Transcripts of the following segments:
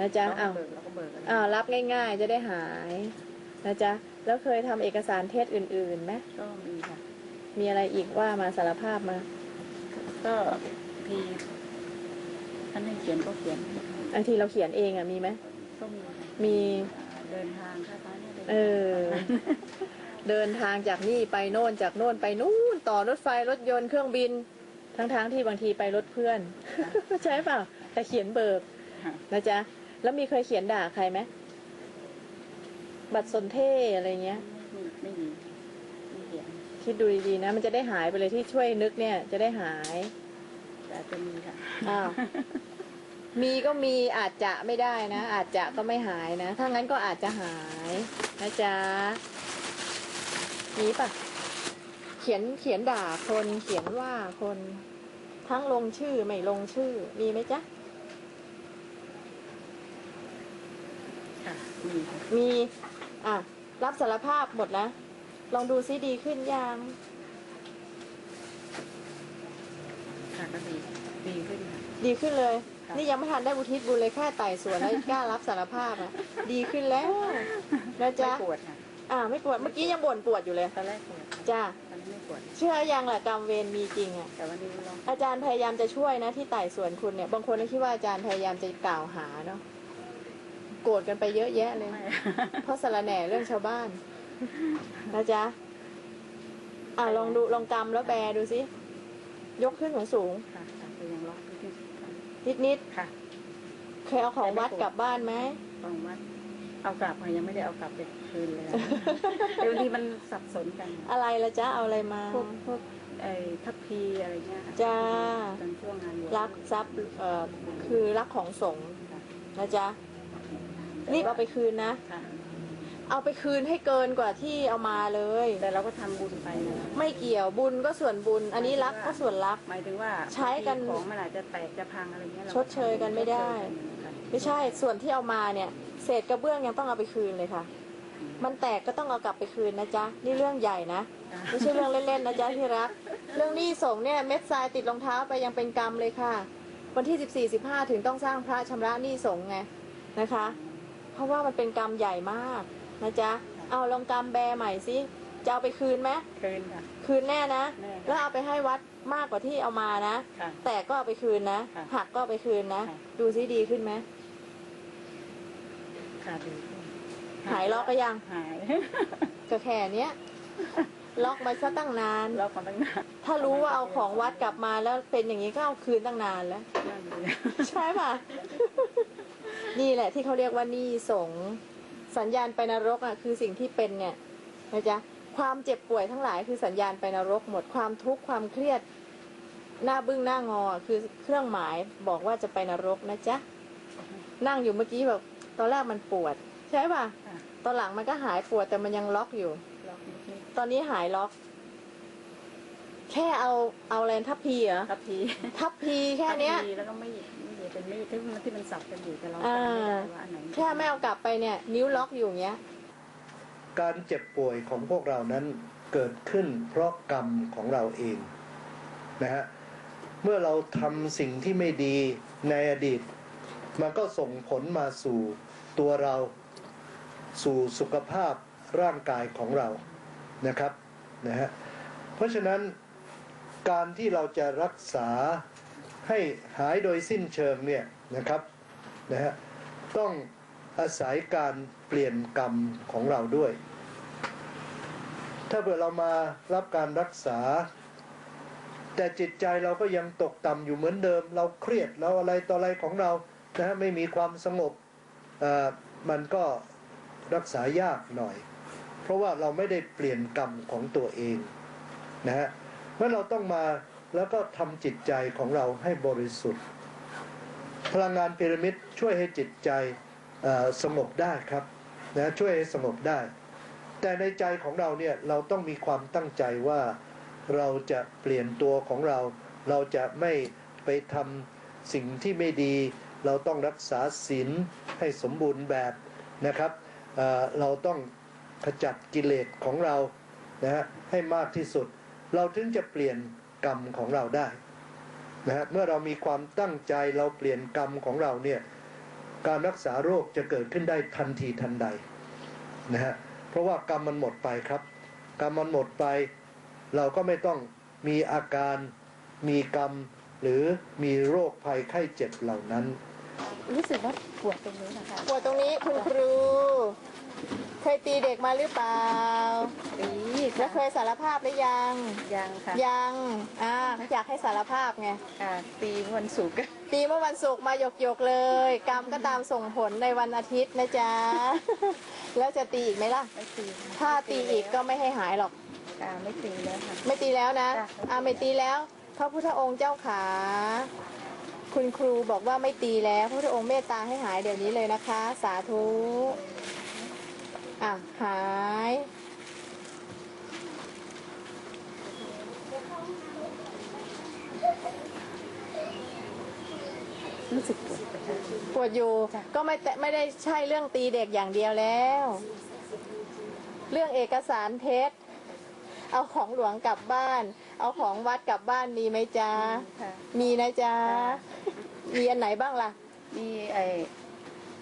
นะจ๊ะเราอ้าวก็เบิกเราก็เบิกกันอ้าวรับง่ายๆ จะได้หายนะจ๊ะแล้วเคยทำเอกสารเท็จอื่นๆไหมก็มีค่ะ มีอะไรอีกว่ามาสารภาพมา ก็ทีท่านให้เขียนก็เขียนไอ้ที่เราเขียนเองอะมีไหมก็มีค่ะมีเดินทางค่าท้ายเนี่ยเออ เดินทางจากนี่ไปโน่นจากโน่นไปนู่นต่อรถไฟรถยนต์เครื่องบิน ทั้งๆที่บางทีไปรถเพื่อน ใช่เปล่าแต่เขียนเบิกค่ะนะจ๊ะ แล้วมีเคยเขียนด่าใครไหมบัตรสนเทอะไรเงี้ยไม่ไม่มีไม่เขียนคิดดูดีๆนะ มันจะได้หายไปเลยที่ช่วยนึกเนี่ย จะได้หายแต่อาจจะมีค่ะอ้าวมีก็มีอาจจะไม่ได้นะ อาจจะก็ไม่หายนะ ถ้างั้นก็อาจจะหายนะจ๊ะมีปะเขียนเขียนด่าคนเขียนว่าคน ทั้งลงชื่อไม่ลงชื่อ มีไหมจ๊ะ ค่ะ มีค่ะมี อะ รับสารภาพหมดนะลองดูซิดีขึ้นยัง ค่ะก็ดีดีขึ้นค่ะ ดีขึ้นเลยค่ะนี่ยังไม่ทันได้อุทิศบุญเลยแค่ไต่สวนแล้วกล้ารับสารภาพอะ ดีขึ้นแล้วนะจ๊ะ ไม่ปวดค่ะอ่า ไม่ปวด เมื่อกี้ยังบ่นปวดอยู่เลย ตอนแรกปวดค่ะจ้าตอนนี้ไม่ปวด เชื่อยังแหละกรรมเวรมีจริงอะ แต่วันนี้ลองอาจารย์พยายามจะช่วยนะที่ไต่สวนคุณเนี่ย บางคนก็คิดว่าอาจารย์พยายามจะกล่าวหาเนาะ โกรธกันไปเยอะแยะเลยไม่เพราะสารแหน่เรื่องชาวบ้านนะจ๊ะ อ่าลองดูลองกำแล้วแบดูสิ ยกขึ้นของสูงค่ะค่ะคือยังล็อกที่ค่ะนิดนิดค่ะๆเคยเอาของวัดกลับบ้านไหมฟังวัดเอากลับค่ะยังไม่ได้เอากลับไปคืนเลยอะเดี๋ยวบางทีมันสับสนกัน อะไรละจ๊ะเอาอะไรมาพวกพวกไอ้ทัพพีอะไรเงี้ยค่ะจ้าตอนช่วงงานบวชรักทรัพย์เอ่อคือรักของสงฆ์ค่ะนะจ๊ะ รีบเอาไปคืนนะ ค่ะ เอาไปคืนให้เกินกว่าที่เอามาเลย แต่เราก็ทำบุญไปนะไม่เกี่ยวบุญก็ส่วนบุญ อันนี้รักก็ส่วนรักหมายถึงว่าใช้กันของมันอาจจะแตกจะพังอะไรเงี้ยราชดเชยกันไม่ได้ ชเชยกันค่ะไม่ใช่ส่วนที่เอามาเนี่ย เศษกระเบื้องยังต้องเอาไปคืนเลยค่ะ มันแตกก็ต้องเอากลับไปคืนนะจ๊ะนี่เรื่องใหญ่นะไม่ใช่เรื่องเล่นๆนะจ๊ะที่รัก เรื่องหนี้ส่งเนี่ยเม็ดทรายติดรองเท้าไปยังเป็นกรรมเลยค่ะ วันที่ 14 15 ถึงต้องสร้างพระชำระหนี้ส่งไงนะคะ เพราะว่ามันเป็นกรรมใหญ่มากนะจ๊ะ เอาลองกรรมแบใหม่สิจะเอาไปคืนไหมคืนค่ะ คืนแน่นะ แน่ค่ะแล้วเอาไปให้วัดมากกว่าที่เอามานะ ค่ะแต่ก็เอาไปคืนนะค่ะหักก็เอาไปคืนนะ ค่ะ ดูซิดีขึ้นไหมค่ะดีขึ้นหายล็อกก็ยังหายก็แค่เนี้ยล็อกมาซะตั้งนาน ล็อกมาตั้งนานถ้ารู้ว่าเอาของวัดกลับมาแล้วเป็นอย่างนี้ก็เอาคืนตั้งนานแล้ว นั่นเลยใช่ป่ะ นี่แหละที่เขาเรียกว่าหนี่สงส์สัญญาณไปนรกอะคือสิ่งที่เป็นเนี่ยนะจ๊ะความเจ็บป่วยทั้งหลายคือสัญญาณไปนรกหมดความทุกข์ความเครียด หน้าบึ้งหน้างอคือเครื่องหมายบอกว่าจะไปนรกนะจ๊ะนั่งอยู่เมื่อกี้แบบตอนแรกมันปวด ใช่ป่ะค่ะตอนหลังมันก็หายปวดแต่มันยังล็อกอยู่ล็อกนิดตอนนี้หายล็อก แค่เอาเอาอะไรทัพพีเหรอๆทับทีทัพพีแค่เนี้ยทับทีแล้วก็ไม่ไม่ เป็นไม่ที่มันที่มันสับกันอยู่แต่เราอ่าจำไม่ได้ว่าอันไหนแค่ไม่เอากลับไปเนี่ย นิ้วล็อกอยู่อย่างเงี้ย การเจ็บป่วยของพวกเรานั้นเกิดขึ้นเพราะกรรมของเราเองนะฮะเมื่อเราทำสิ่งที่ไม่ดีในอดีต มันก็ส่งผลมาสู่ตัวเราสู่สุขภาพร่างกายของเรานะครับนะฮะเพราะฉะนั้นการที่เราจะรักษา ให้หายโดยสิ้นเชิงเนี่ยนะครับนะฮะต้องอาศัยการเปลี่ยนกรรมของเราด้วย ถ้าเผื่อเรามารับการรักษา แต่จิตใจเราก็ยังตกต่ำอยู่เหมือนเดิม เราเครียดเราอะไรต่ออะไรของเรานะฮะไม่มีความสงบอ่อมันก็รักษายากหน่อย เพราะว่าเราไม่ได้เปลี่ยนกรรมของตัวเองนะฮะเมื่อเราต้องมา แล้วก็ทำจิตใจของเราให้บริสุทธิ์ พลังงานพีระมิดช่วยให้จิตใจสงบได้ครับนะช่วยให้สงบได้ แต่ในใจของเราเนี่ยเราต้องมีความตั้งใจว่าเราจะเปลี่ยนตัวของเรา เราจะไม่ไปทำสิ่งที่ไม่ดี เราต้องรักษาศีลให้สมบูรณ์แบบนะครับเเราต้องขจัดกิเลสของเรานะฮะให้มากที่สุด เราถึงจะเปลี่ยน กรรมของเราได้นะฮะเมื่อเรามีความตั้งใจเราเปลี่ยนกรรมของเราเนี่ยการรักษาโรคจะเกิดขึ้นได้ทันทีทันใดนะฮะเพราะว่ากรรมมันหมดไปครับ กรรมมันหมดไป เราก็ไม่ต้องมีอาการมีกรรมหรือมีโรคภัยไข้เจ็บเหล่านั้น รู้สึกว่าปวดตรงนี้นะคะปวดตรงนี้คุณครูเค ยตีเด็กมาหรือเปล่า ตีแล้ค่ะวเคยสารภาพหรือยัง ยังค่ะยังอ่าอยากให้สารภาพไง ค่ะตีวันศุกร์ ตีเมื่อวันศุกร์มาหยกหยกๆเลย กรรมก็ตามส่งผลในวันอาทิตย์นะจ๊ะ แล้วจะตีอีกไหมล่ะ ไม่ตีถ้าตีอีกก็ไม่ให้หายหรอก ค่ะไม่ตีแล้วค่ะ ไม่ตีแล้วนะจ้ะ อ่าไม่ตีแล้ว พระพุทธองค์เจ้าขา คุณครูบอกว่าไม่ตีแล้ว พระพุทธองค์เมตตาให้หายเดี๋ยวนี้เลยนะคะ สาธุ อะ หาย รู้สึกปวดไปค่ะปวดอยู่จ้ะก็ไม่แต่ไม่ได้ใช่เรื่องตีเด็กอย่างเดียวแล้ว เรื่องเอกสารเท็จ เอาของหลวงกลับบ้าน เอาของวัดกลับบ้านมีไหมจ๊ะ ค่ะ มีนะจ๊ะค่ะมีอันไหนบ้างล่ะ มีไอ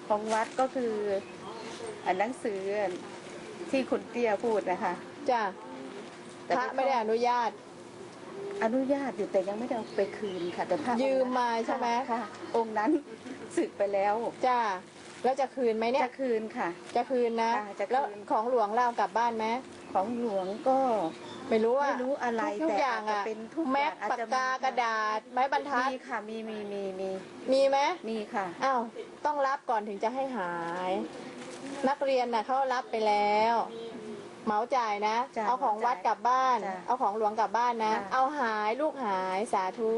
ของวัดก็คือ อันหนังสือที่คุณเตี้ยพูดนะคะ จ้ะแต่พระไม่ไม่ได้เข้าอนุญาต อนุญาตอยู่แต่ยังไม่ได้เอาไปคืนค่ะ แต่พระยืมมาใช่ไหม ค่ะ องค์นั้นสึกไปแล้ว จ้าแล้วจะคืนไหมเนี่ย จะคืนค่ะ จะคืนนะค่ะจะคืน แล้วของหลวงเราเอากลับบ้านไหมของหลวงก็ไม่รู้อะไม่รู้อะไรทุกแต่อย่างอาจอะจะเป็นทุกแม็กอย่างอาจปากจะกากระดาษ ไม้บรรทัด มีค่ะมีมีมีมีมีไหมมีค่ะ อ้าวต้องรับก่อนถึงจะให้หาย นักเรียนน่ะเขารับไปแล้ว เหมาจ่ายนะ จ้ะเอาของวัดกลับบ้าน จ้ะเอาของหลวงกลับบ้านนะ จ้ะ เอาหายลูกหายสาธุ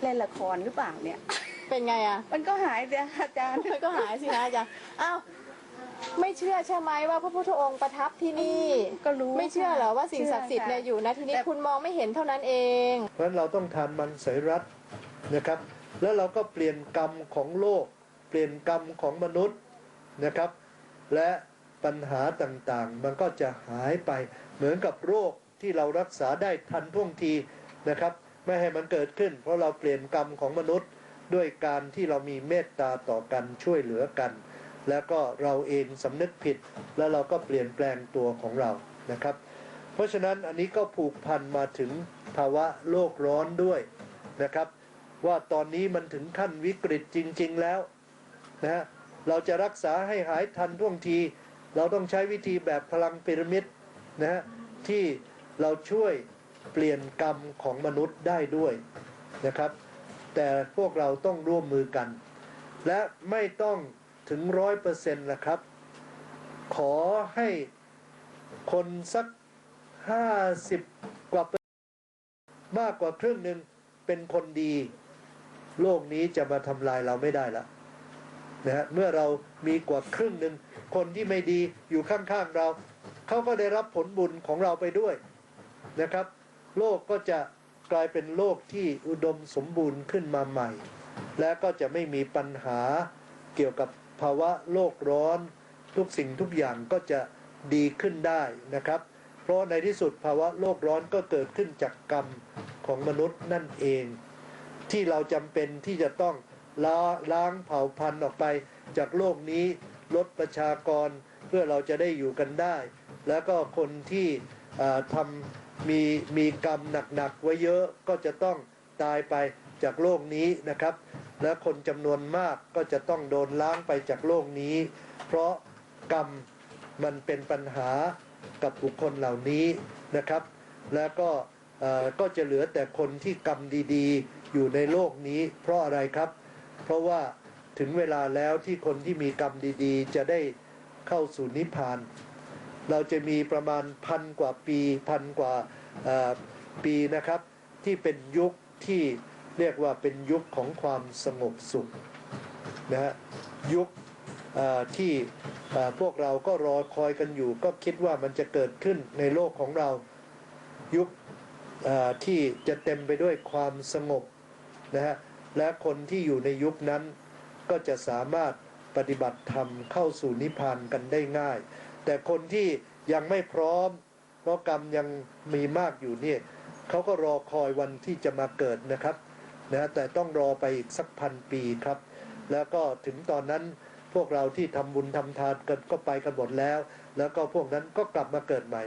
เล่นละครหรือเปล่าเนี่ย เป็นไงอะ มันก็หายเดียอาจารย์ มันก็หายสินะอาจารย์ อ้าว ไม่เชื่อใช่ไหมว่าพระพุทธองค์ประทับที่นี่ก็รู้ไม่เชื่อเหรอว่าสิ่งศักดิ์สิทธิ์เนี่ยอยู่นะที่นี้คุณมองไม่เห็นเท่านั้นเอง เพราะฉะนั้นเราต้องทานมังสวิรัตนะครับ แล้วเราก็เปลี่ยนกรรมของโลก เปลี่ยนกรรมของมนุษย์นะครับ และปัญหาต่างๆ มันก็จะหายไปเหมือนกับโรคที่เรารักษาได้ทันท่วงทีนะครับ ไม่ให้มันเกิดขึ้น เพราะเราเปลี่ยนกรรมของมนุษย์ ด้วยการที่เรามีเมตตาต่อกันช่วยเหลือกัน แล้วก็เราเองสำนึกผิด แล้วเราก็เปลี่ยนแปลงตัวของเรานะครับ เพราะฉะนั้นอันนี้ก็ผูกพันมาถึงภาวะโลกร้อนด้วยนะครับ ว่าตอนนี้มันถึงขั้นวิกฤตจริง ๆแล้วนะฮะเราจะรักษาให้หายทันท่วงที เราต้องใช้วิธีแบบพลังพีระมิดนะฮะที่เราช่วยเปลี่ยนกรรมของมนุษย์ได้ด้วยนะครับ แต่พวกเราต้องร่วมมือกัน และไม่ต้องถึงร้อยเปอร์เซ็นต์ละครับ ขอให้คนสักห้าสิบกว่ามากกว่าครึ่งหนึ่งเป็นคนดี โลกนี้จะมาทำลายเราไม่ได้ละนะฮะเมื่อเรามีกว่าครึ่งหนึ่งคนที่ไม่ดีอยู่ข้างๆเรา เขาก็ได้รับผลบุญของเราไปด้วยนะครับ โลกก็จะ กลายเป็นโลกที่อุดมสมบูรณ์ขึ้นมาใหม่ และก็จะไม่มีปัญหาเกี่ยวกับภาวะโลกร้อน ทุกสิ่งทุกอย่างก็จะดีขึ้นได้นะครับ เพราะในที่สุดภาวะโลกร้อนก็เกิดขึ้นจากกรรมของมนุษย์นั่นเอง ที่เราจำเป็นที่จะต้องล้าล้างเผ่าพันธุ์ออกไป จากโลกนี้ลดประชากรเพื่อเราจะได้อยู่กันได้ แล้วก็คนที่ทำ มีมีกรรมหนักๆไว้เยอะก็จะต้องตายไปจากโลกนี้นะครับ และคนจำนวนมากก็จะต้องโดนล้างไปจากโลกนี้ เพราะกรรมมันเป็นปัญหากับบุคคลเหล่านี้นะครับ แล้วก็ก็จะเหลือแต่คนที่กรรมดีๆ อยู่ในโลกนี้ เพราะอะไรครับ เพราะว่าถึงเวลาแล้วที่คนที่มีกรรมดีๆ จะได้เข้าสู่นิพพาน เราจะมีประมาณพันกว่าปีพันกว่าปีนะครับ ที่เป็นยุคที่เรียกว่าเป็นยุคของความสงบสุขนะฮะยุคที่พวกเราก็รอคอยกันอยู่ ก็คิดว่ามันจะเกิดขึ้นในโลกของเรายุคที่จะเต็มไปด้วยความสงบนะฮะและคนที่อยู่ในยุคนั้นก็จะสามารถปฏิบัติธรรมเข้าสู่นิพพานกันได้ง่าย แต่คนที่ยังไม่พร้อม เพราะกรรมยังมีมากอยู่เนี่ยเขาก็รอคอยวันที่จะมาเกิดนะครับนะแต่ต้องรอไปอีกสักพันปีครับ แล้วก็ถึงตอนนั้นพวกเราที่ทำบุญทำทานกันก็ไปกันหมดแล้ว แล้วก็พวกนั้นก็กลับมาเกิดใหม่